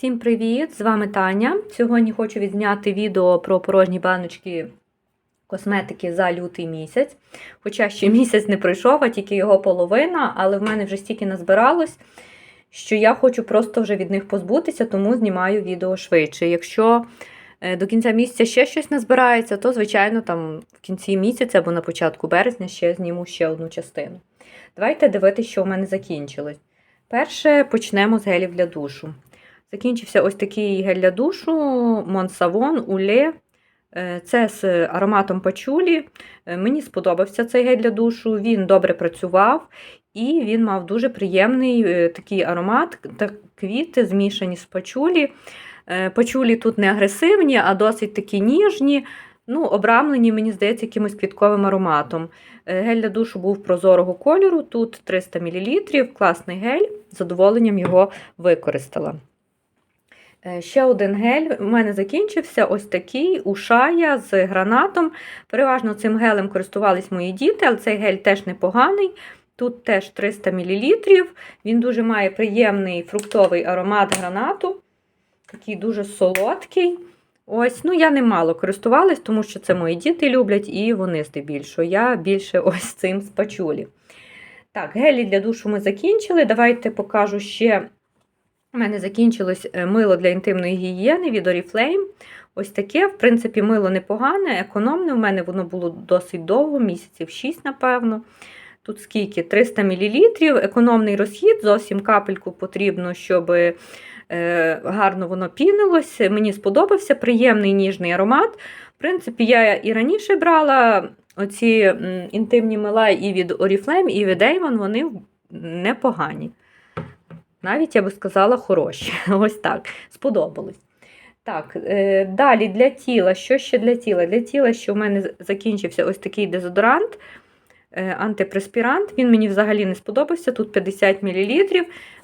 Всім привіт! З вами Таня. Сьогодні хочу відзняти відео про порожні баночки косметики за лютий місяць. Хоча ще місяць не пройшов, а тільки його половина, але в мене вже стільки назбиралось, що я хочу просто вже від них позбутися, тому знімаю відео швидше. Якщо е, до кінця місяця ще щось назбирається, то, звичайно, там в кінці місяця або на початку березня ще зніму ще одну частину. Давайте дивитися, що в мене закінчилось. Перше почнемо з гелів для душу. Закінчився ось такий гель для душу Монсавон Уле. Це з ароматом пачулі. Е, Мені сподобався цей гель для душу, він добре працював і він мав дуже приємний е, такий аромат та квіти змішані з пачулі. Е, Пачулі тут не агресивні, а досить такі ніжні. Ну, Обрамлені, мені здається, якимось квітковим ароматом. Е, Гель для душу був прозорого кольору, тут 300 мл, класний гель, з задоволенням його використала. Е, Ще один гель у мене закінчився ось такий у шая з гранатом. Переважно цим гелем користувались мої діти, але цей гель теж непоганий. Тут теж 300 мл. Він дуже має приємний фруктовий аромат гранату. Такий дуже солодкий. Ось, ну я немало користувалась, тому що це мої діти люблять і вони здебільшого. Я більше ось цим з. Так, гелі для душу ми закінчили. Давайте покажу ще. У мене закінчилось е, мило для інтимної гігієни від Oriflame. Ось таке, в принципі, мило непогане, економне. У мене воно було досить довго, місяців 6, напевно. Тут скільки? 300 мл, економний розхід, зовсім капельку потрібно, щоб е, гарно воно пінилось. Мені сподобався приємний ніжний аромат. В принципі, я і раніше брала оці інтимні мила і від Oriflame, і від Avon, вони непогані. Навіть, я би сказала, хороші. Ось так. Сподобалось. Так, е, далі для тіла. Що ще для тіла? Для тіла, що в мене закінчився ось такий дезодорант, е, антипреспірант. Він мені взагалі не сподобався. Тут 50 мл.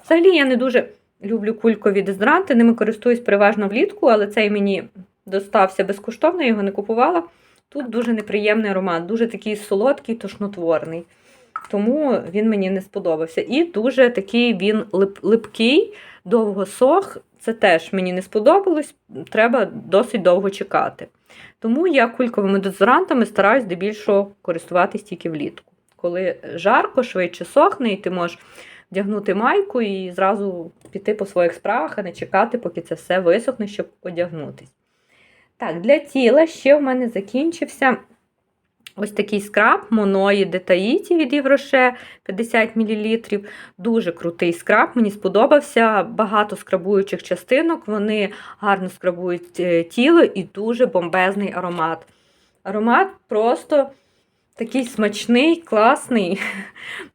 Взагалі, я не дуже люблю кулькові дезодоранти, ними користуюсь переважно влітку, але цей мені достався безкоштовно, я його не купувала. Тут дуже неприємний аромат, дуже такий солодкий, тошнотворний. Тому він мені не сподобався. І дуже такий він лип, липкий, довго сох. Це теж мені не сподобалось, треба досить довго чекати. Тому я кульковими дезодорантами стараюсь здебільшого користуватись тільки влітку. Коли жарко, швидше сохне, і ти можеш вдягнути майку і зразу піти по своїх справах, а не чекати, поки це все висохне, щоб одягнутись. Так, для тіла ще в мене закінчився. Ось такий скраб Моної Детаїті від Євроше 50 мл. Дуже крутий скраб, мені сподобався. Багато скрабуючих частинок, вони гарно скрабують е, тіло і дуже бомбезний аромат. Аромат просто такий смачний, класний.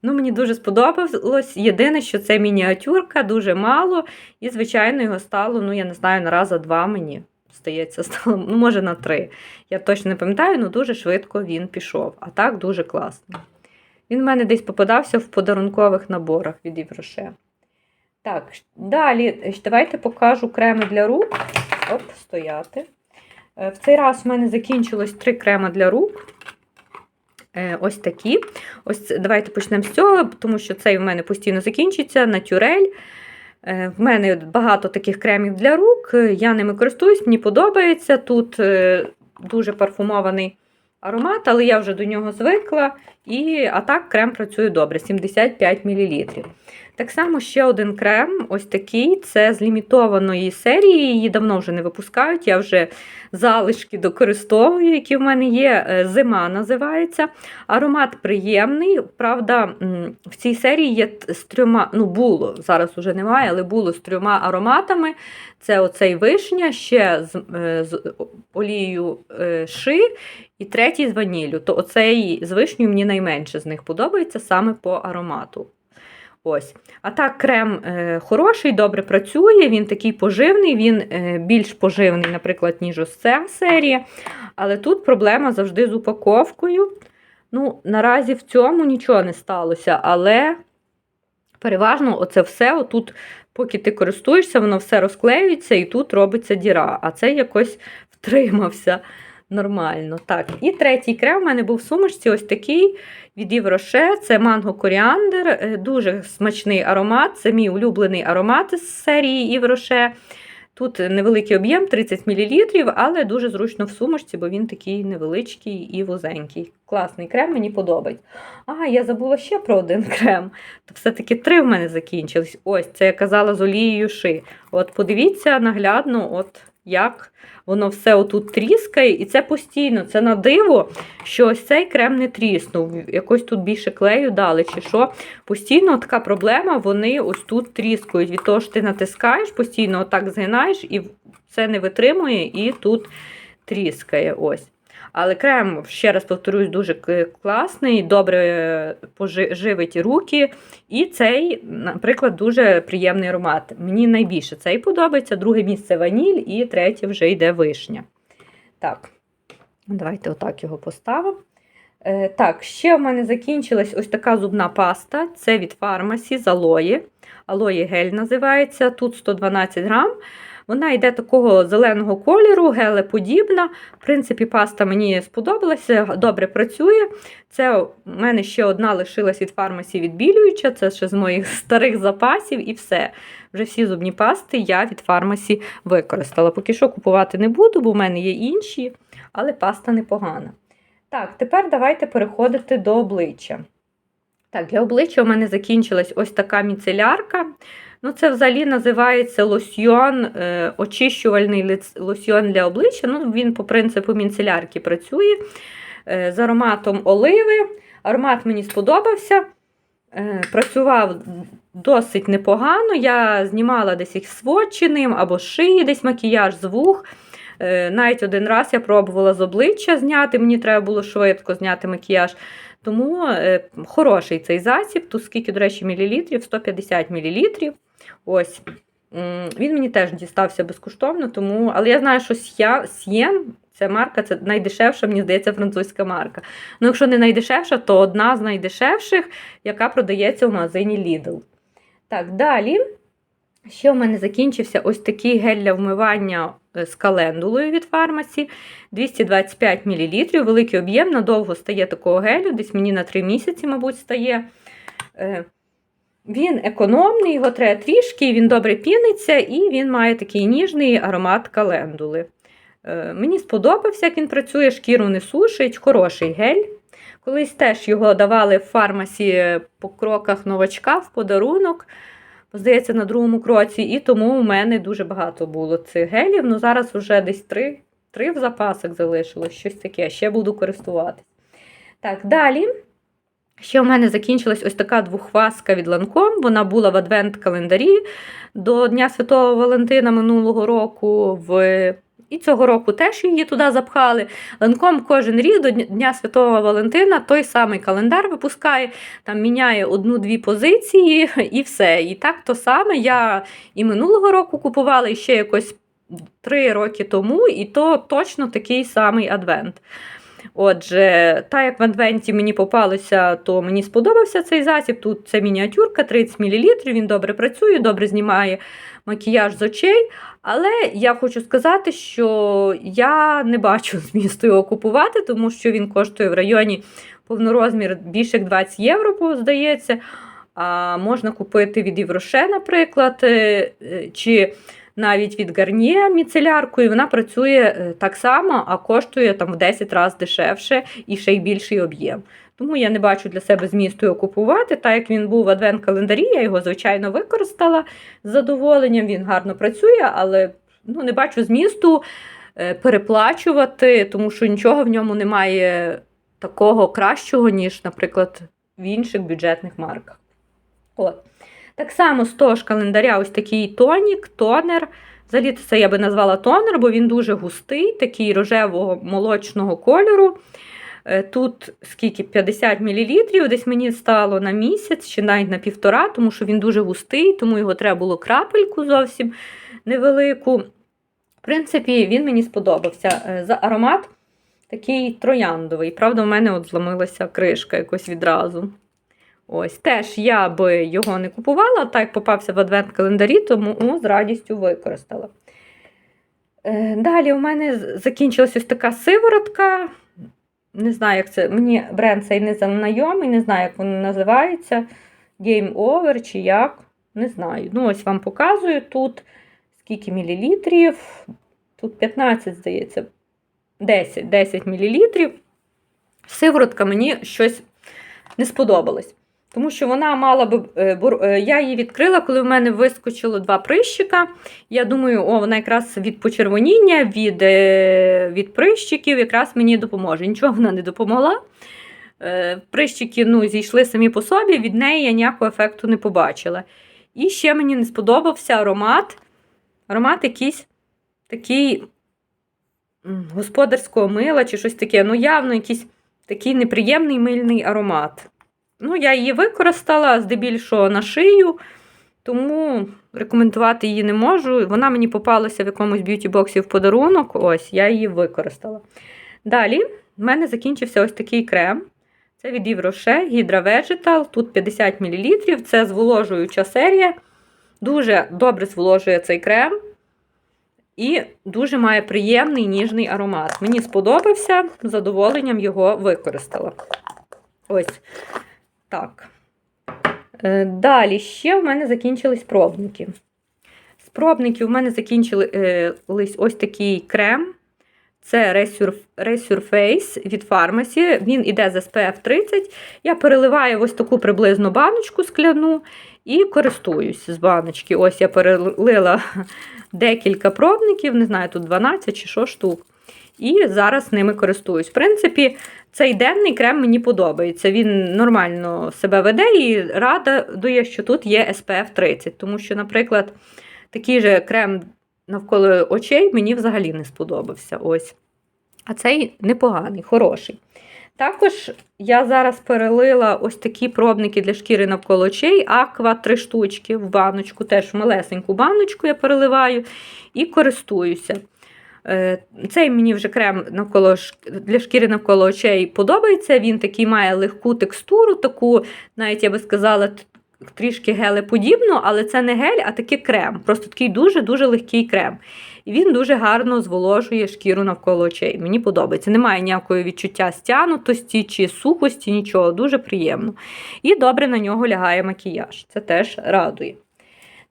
Ну, Мені дуже сподобалось. Єдине, що це мініатюрка, дуже мало. І, звичайно, його стало, ну, я не знаю, на раза два мені здається, стало, ну, може, на три. Я точно не пам'ятаю, але дуже швидко він пішов. А так дуже класно. Він в мене десь попадався в подарункових наборах від Євроше. Так, далі давайте покажу креми для рук. Оп, стояти. Е, в цей раз в мене закінчилось три креми для рук. Е, ось такі. Ось Давайте почнемо з цього, тому що цей в мене постійно закінчиться. Натюрель. Е, в мене багато таких кремів для рук, я ними користуюсь, мені подобається. Тут е, дуже парфумований аромат, але я вже до нього звикла. І, А так крем працює добре, 75 мл. Так само ще один крем, ось такий, це з лімітованої серії, її давно вже не випускають. Я вже залишки докористовую, які в мене є. Е, зима називається. Аромат приємний. Правда, в цій серії є з трьома, ну було, зараз вже немає, але було з трьома ароматами. Це оцей вишня, ще з, е, з олією е, ши, і третій з ваніллю. То оцей з вишнею мені найменше з них подобається саме по аромату. Ось. А так, крем е, хороший, добре працює, він такий поживний, він е, більш поживний, наприклад, ніж ось ця серія. Але тут проблема завжди з упаковкою. Ну, Наразі в цьому нічого не сталося, але переважно оце все, отут, поки ти користуєшся, воно все розклеюється і тут робиться діра. А це якось втримався нормально. Так, І третій крем у мене був в сумочці ось такий від Євроше. Це манго коріандр, дуже смачний аромат. Це мій улюблений аромат з серії Євроше. Тут невеликий об'єм 30 мл, але дуже зручно в сумочці, бо він такий невеличкий і вузенький. Класний крем, мені подобається. А, я забула ще про один крем. То все-таки три в мене закінчились. Ось, це я казала з олією ши. От подивіться наглядно, от як воно все отут тріскає, і це постійно, це на диво, що ось цей крем не тріснув. Якось тут більше клею дали, чи що. Постійно така проблема, вони ось тут тріскають. Від того, що ти натискаєш, постійно отак згинаєш, і це не витримує, і тут тріскає. ось. Але крем, ще раз повторюсь, дуже класний, добре пожи- живить руки. І цей, наприклад, дуже приємний аромат. Мені найбільше цей подобається. Друге місце ваніль, і третє вже йде вишня. Так, давайте отак його поставимо. Е, так, ще в мене закінчилась ось така зубна паста. Це від фармасі з алої. Алої гель називається. Тут 112 грам. Вона йде такого зеленого кольору, гелеподібна. В принципі, паста мені сподобалася, добре працює. Це у мене ще одна лишилась від фармасі відбілююча, це ще з моїх старих запасів, і все. Вже всі зубні пасти я від фармасі використала. Поки що купувати не буду, бо в мене є інші, але паста непогана. Так, тепер давайте переходити до обличчя. Так, для обличчя у мене закінчилась ось така міцелярка. Ну, це взагалі називається лосьйон, е, очищувальний лосьйон для обличчя. Ну, він по принципу міцелярки працює е, з ароматом оливи. Аромат мені сподобався. Е, працював досить непогано. Я знімала десь їх сводчі або шиї, десь макіяж з вух. Навіть один раз я пробувала з обличчя зняти, мені треба було швидко зняти макіяж. Тому хороший цей засіб. Тут скільки, до речі, мілілітрів? 150 мілілітрів. Ось. Він мені теж дістався безкоштовно, тому... але я знаю, що Сієн, ця марка, це найдешевша, мені здається, французька марка. Ну, якщо не найдешевша, то одна з найдешевших, яка продається в магазині Lidl. Так, далі. Ще в мене закінчився ось такий гель для вмивання е, з календулою від фармасі. 225 мл, великий об'єм, надовго стає такого гелю, десь мені на 3 місяці, мабуть, стає. Він економний, його треба трішки, він добре піниться, і він має такий ніжний аромат календули. Е, Мені сподобався, як він працює, шкіру не сушить, хороший гель. Колись теж його давали в фармасі по кроках новачка в подарунок, здається, на другому кроці, і тому у мене дуже багато було цих гелів. Ну зараз вже десь три, три в запасах залишилось, щось таке, ще буду користуватись. Так, далі. Ще у мене закінчилась ось така двохваска від Ланком. Вона була в адвент-календарі до Дня Святого Валентина минулого року. В... І цього року теж її туди запхали. Ланком кожен рік до Дня Святого Валентина той самий календар випускає, там міняє одну-дві позиції і все. І так то саме я і минулого року купувала, і ще якось три роки тому, і то точно такий самий адвент. Отже, так як в адвенті мені попалося, то мені сподобався цей засіб. Тут це мініатюрка 30 мл, він добре працює, добре знімає макіяж з очей. Але я хочу сказати, що я не бачу змісту його купувати, тому що він коштує в районі повнорозмір більше як 20 євро, здається. А можна купити від Євроше, наприклад, е, е, чи навіть від Гарніє міцелярку, і вона працює е, так само, а коштує там в 10 разів дешевше і ще й більший об'єм. Тому я не бачу для себе змісту його купувати. Так як він був в адвент-календарі, я його, звичайно, використала з задоволенням. Він гарно працює, але ну, не бачу змісту е, переплачувати, тому що нічого в ньому немає такого кращого, ніж, наприклад, в інших бюджетних марках. От. Так само з того ж календаря ось такий тонік, тонер. Взагалі це я би назвала тонер, бо він дуже густий, такий рожевого молочного кольору. Е, Тут скільки 50 мл, десь мені стало на місяць чи навіть на півтора, тому що він дуже густий, тому його треба було крапельку зовсім невелику. В принципі, він мені сподобався. Е, За аромат такий трояндовий. Правда, в мене от зламилася кришка якось відразу. Ось, теж я би його не купувала, так як попався в адвент-календарі, тому о, з радістю використала. Е, Далі у мене закінчилась ось така сиворотка. Не знаю, як це. Мені бренд цей не знайомий, не знаю, як він називається. Game Over чи як. Не знаю. Ну, ось вам показую тут. скільки мілілітрів. Тут 15, здається, 10 10 мілілітрів. Сиворотка мені щось не сподобалось. Тому що вона мала би. е, е, Я її відкрила, коли в мене вискочило два прищика. Я думаю, о, вона якраз від почервоніння, від, е, від прищиків якраз мені допоможе. Нічого вона не допомогла. Прищики ну, зійшли самі по собі, від неї я ніякого ефекту не побачила. І ще мені не сподобався аромат. Аромат якийсь такий господарського мила чи щось таке. Ну, явно якийсь такий неприємний мильний аромат. Ну, я її використала здебільшого на шию, тому рекомендувати її не можу. Вона мені попалася в якомусь б'юті-боксі в подарунок. Ось, я її використала. Далі в мене закінчився ось такий крем. Це від Yves Rocher Hydra Vegetal. Тут 50 мл. Це зволожуюча серія. Дуже добре зволожує цей крем. І дуже має приємний ніжний аромат. Мені сподобався, з задоволенням його використала. Ось так. Е, Далі ще в мене закінчились пробники. З пробників в мене закінчились ось такий крем. Це Resur- Resurface від Pharmacy. Він іде з SPF 30. Я переливаю ось таку приблизно баночку скляну і користуюсь з баночки. Ось я перелила декілька пробників, не знаю, тут 12 чи що штук. І зараз ними користуюсь. В принципі, цей денний крем мені подобається. Він нормально себе веде і радує, що тут є SPF 30. Тому що, наприклад, такий же крем навколо очей мені взагалі не сподобався. Ось. А цей непоганий, хороший. Також я зараз перелила ось такі пробники для шкіри навколо очей, аква 3 штучки в баночку, теж в малесеньку баночку я переливаю і користуюся. Е, Цей мені вже крем навколо для шкіри навколо очей подобається. Він такий має легку текстуру, таку, навіть я би сказала, трішки гелеподібну, але це не гель, а такий крем. Просто такий дуже-дуже легкий крем. І він дуже гарно зволожує шкіру навколо очей. Мені подобається. Немає ніякого відчуття стянутості чи сухості, нічого, дуже приємно. І добре на нього лягає макіяж. Це теж радує.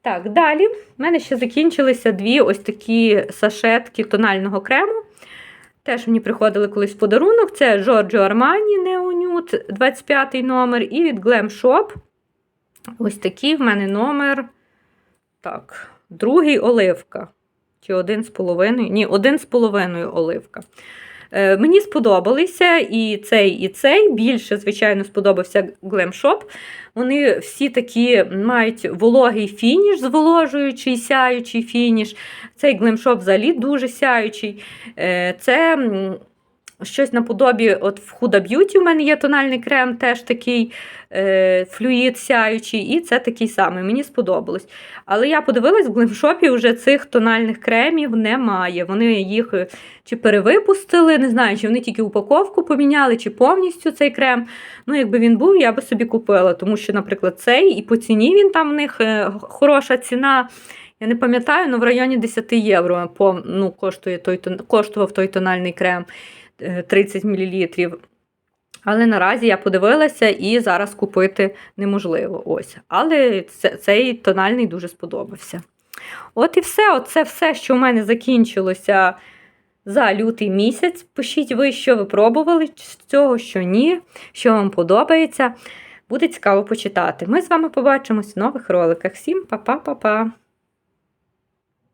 Так, далі в мене ще закінчилися дві ось такі сашетки тонального крему. Теж мені приходили колись в подарунок. Це Giorgio Armani Neo Nude, 25 номер, і від Glam Shop. Ось такий в мене номер. Так, другий оливка. Чи один з половиною? Ні, один з половиною оливка. Е, мені сподобалися і цей, і цей. Більше, звичайно, сподобався Glam Shop. Вони всі такі мають вологий фініш, зволожуючий, сяючий фініш. Цей Glam Shop взагалі дуже сяючий. Е, Це щось наподобі, от в Huda Beauty у мене є тональний крем, теж такий е, флюїд сяючий, і це такий самий. Мені сподобалось. Але я подивилась, в глимшопі вже цих тональних кремів немає. Вони їх е, чи перевипустили, не знаю, чи вони тільки упаковку поміняли, чи повністю цей крем. Ну, якби він був, я би собі купила, тому що, наприклад, цей і по ціні він там в них е, хороша ціна. Я не пам'ятаю, але в районі 10 євро ну, коштує той, коштував той тональний крем 30 мл. Але наразі я подивилася і зараз купити неможливо. Ось. Але цей тональний дуже сподобався. От і все. Оце все, що в мене закінчилося за лютий місяць. Пишіть ви, що ви пробували з цього, що ні, що вам подобається. Буде цікаво почитати. Ми з вами побачимось в нових роликах. Всім па-па-па-па!